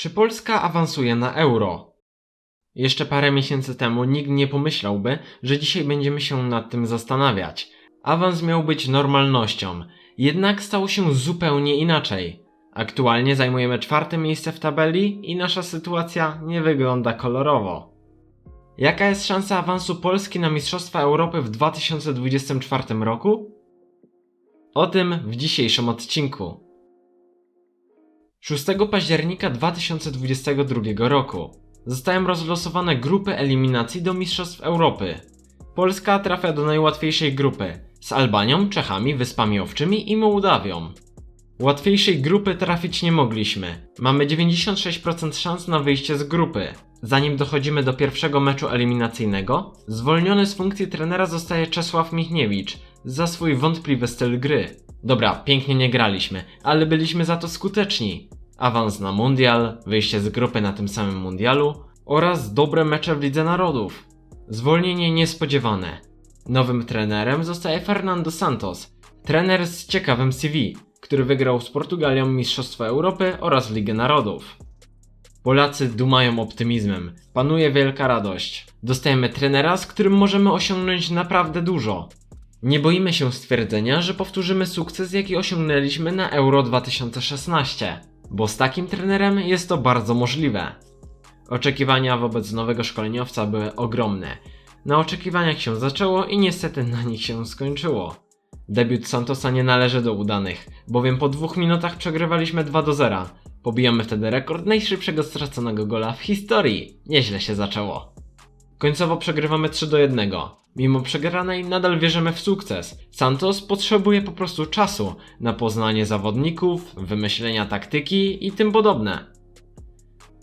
Czy Polska awansuje na euro? Jeszcze parę miesięcy temu nikt nie pomyślałby, że dzisiaj będziemy się nad tym zastanawiać. Awans miał być normalnością, jednak stało się zupełnie inaczej. Aktualnie zajmujemy czwarte miejsce w tabeli i nasza sytuacja nie wygląda kolorowo. Jaka jest szansa awansu Polski na Mistrzostwa Europy w 2024 roku? O tym w dzisiejszym odcinku. 6 października 2022 roku zostają rozlosowane grupy eliminacji do Mistrzostw Europy. Polska trafia do najłatwiejszej grupy z Albanią, Czechami, Wyspami Owczymi i Mołdawią. Łatwiejszej grupy trafić nie mogliśmy. Mamy 96% szans na wyjście z grupy. Zanim dochodzimy do pierwszego meczu eliminacyjnego, zwolniony z funkcji trenera zostaje Czesław Michniewicz za swój wątpliwy styl gry. Dobra, pięknie nie graliśmy, ale byliśmy za to skuteczni. Awans na mundial, wyjście z grupy na tym samym mundialu oraz dobre mecze w Lidze Narodów. Zwolnienie niespodziewane. Nowym trenerem zostaje Fernando Santos, trener z ciekawym CV, który wygrał z Portugalią Mistrzostwo Europy oraz Ligę Narodów. Polacy dumają optymizmem, panuje wielka radość. Dostajemy trenera, z którym możemy osiągnąć naprawdę dużo. Nie boimy się stwierdzenia, że powtórzymy sukces, jaki osiągnęliśmy na Euro 2016, bo z takim trenerem jest to bardzo możliwe. Oczekiwania wobec nowego szkoleniowca były ogromne. Na oczekiwaniach się zaczęło i niestety na nich się skończyło. Debiut Santosa nie należy do udanych, bowiem po dwóch minutach przegrywaliśmy 2 do 0. Pobijamy wtedy rekord najszybszego straconego gola w historii. Nieźle się zaczęło. Końcowo przegrywamy 3 do 1. Mimo przegranej nadal wierzymy w sukces. Santos potrzebuje po prostu czasu na poznanie zawodników, wymyślenia taktyki i tym podobne.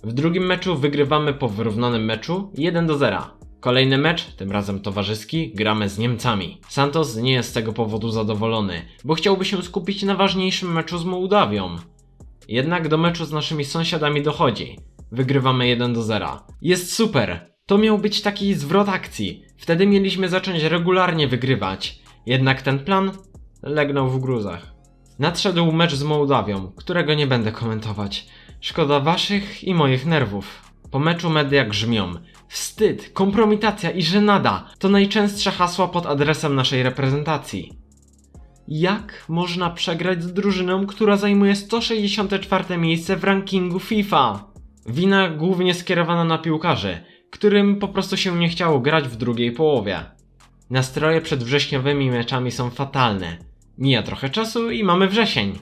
W drugim meczu wygrywamy po wyrównanym meczu 1 do 0. Kolejny mecz, tym razem towarzyski, gramy z Niemcami. Santos nie jest z tego powodu zadowolony, bo chciałby się skupić na ważniejszym meczu z Mołdawią. Jednak do meczu z naszymi sąsiadami dochodzi. Wygrywamy 1 do 0. Jest super! To miał być taki zwrot akcji. Wtedy mieliśmy zacząć regularnie wygrywać. Jednak ten plan legnął w gruzach. Nadszedł mecz z Mołdawią, którego nie będę komentować. Szkoda waszych i moich nerwów. Po meczu media grzmią. Wstyd, kompromitacja i żenada to najczęstsze hasła pod adresem naszej reprezentacji. Jak można przegrać z drużyną, która zajmuje 164 miejsce w rankingu FIFA? Wina głównie skierowana na piłkarzy, którym po prostu się nie chciało grać w drugiej połowie. Nastroje przed wrześniowymi meczami są fatalne. Mija trochę czasu i mamy wrzesień.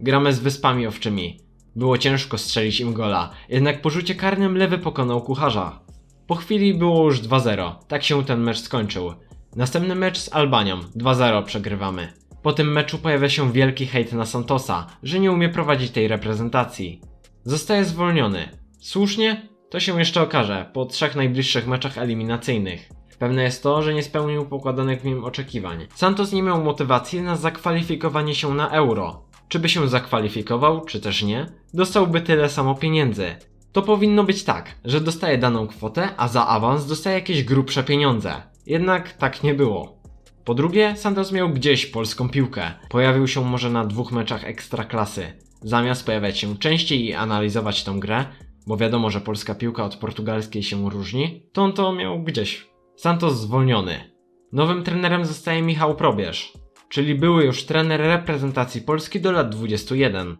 Gramy z Wyspami Owczymi. Było ciężko strzelić im gola, jednak po rzucie karnym lewy pokonał kucharza. Po chwili było już 2-0, tak się ten mecz skończył. Następny mecz z Albanią, 2-0 przegrywamy. Po tym meczu pojawia się wielki hejt na Santosa, że nie umie prowadzić tej reprezentacji. Zostaje zwolniony. Słusznie? To się jeszcze okaże po trzech najbliższych meczach eliminacyjnych. Pewne jest to, że nie spełnił pokładanych w nim oczekiwań. Santos nie miał motywacji na zakwalifikowanie się na euro. Czy by się zakwalifikował, czy też nie, dostałby tyle samo pieniędzy. To powinno być tak, że dostaje daną kwotę, a za awans dostaje jakieś grubsze pieniądze. Jednak tak nie było. Po drugie, Santos miał gdzieś polską piłkę. Pojawił się może na dwóch meczach ekstraklasy. Zamiast pojawiać się częściej i analizować tą grę, bo wiadomo, że polska piłka od portugalskiej się różni, to on to miał gdzieś. Santos zwolniony. Nowym trenerem zostaje Michał Probierz, czyli były już trener reprezentacji Polski do lat 21.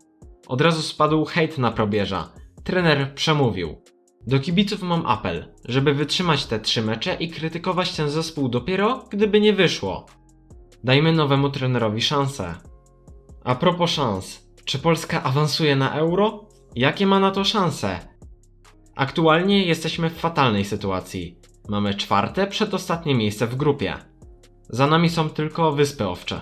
Od razu spadł hejt na Probierza. Trener przemówił. Do kibiców mam apel, żeby wytrzymać te trzy mecze i krytykować ten zespół dopiero, gdyby nie wyszło. Dajmy nowemu trenerowi szansę. A propos szans, czy Polska awansuje na euro? Jakie ma na to szanse? Aktualnie jesteśmy w fatalnej sytuacji. Mamy czwarte, przedostatnie miejsce w grupie. Za nami są tylko Wyspy Owcze.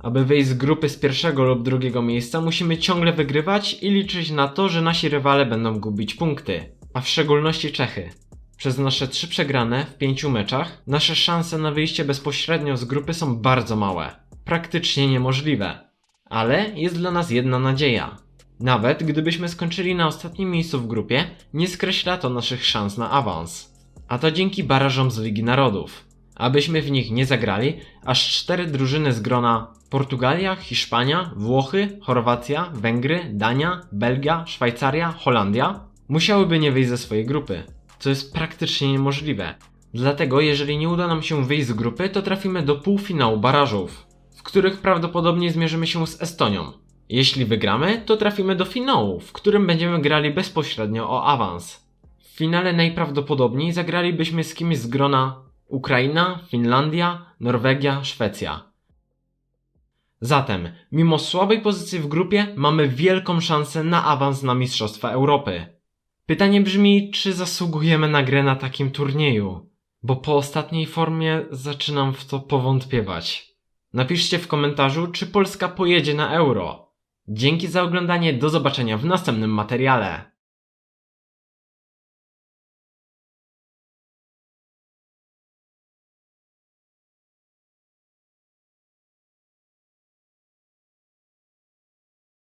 Aby wyjść z grupy z pierwszego lub drugiego miejsca, musimy ciągle wygrywać i liczyć na to, że nasi rywale będą gubić punkty, a w szczególności Czechy. Przez nasze trzy przegrane w pięciu meczach, nasze szanse na wyjście bezpośrednio z grupy są bardzo małe, praktycznie niemożliwe. Ale jest dla nas jedna nadzieja. Nawet gdybyśmy skończyli na ostatnim miejscu w grupie, nie skreśla to naszych szans na awans. A to dzięki barażom z Ligi Narodów. Abyśmy w nich nie zagrali, aż cztery drużyny z grona Portugalia, Hiszpania, Włochy, Chorwacja, Węgry, Dania, Belgia, Szwajcaria, Holandia musiałyby nie wyjść ze swojej grupy, co jest praktycznie niemożliwe. Dlatego, jeżeli nie uda nam się wyjść z grupy, to trafimy do półfinału barażów, w których prawdopodobnie zmierzymy się z Estonią. Jeśli wygramy, to trafimy do finału, w którym będziemy grali bezpośrednio o awans. W finale najprawdopodobniej zagralibyśmy z kimś z grona Ukraina, Finlandia, Norwegia, Szwecja. Zatem, mimo słabej pozycji w grupie, mamy wielką szansę na awans na Mistrzostwa Europy. Pytanie brzmi, czy zasługujemy na grę na takim turnieju? Bo po ostatniej formie zaczynam w to powątpiewać. Napiszcie w komentarzu, czy Polska pojedzie na Euro. Dzięki za oglądanie, do zobaczenia w następnym materiale.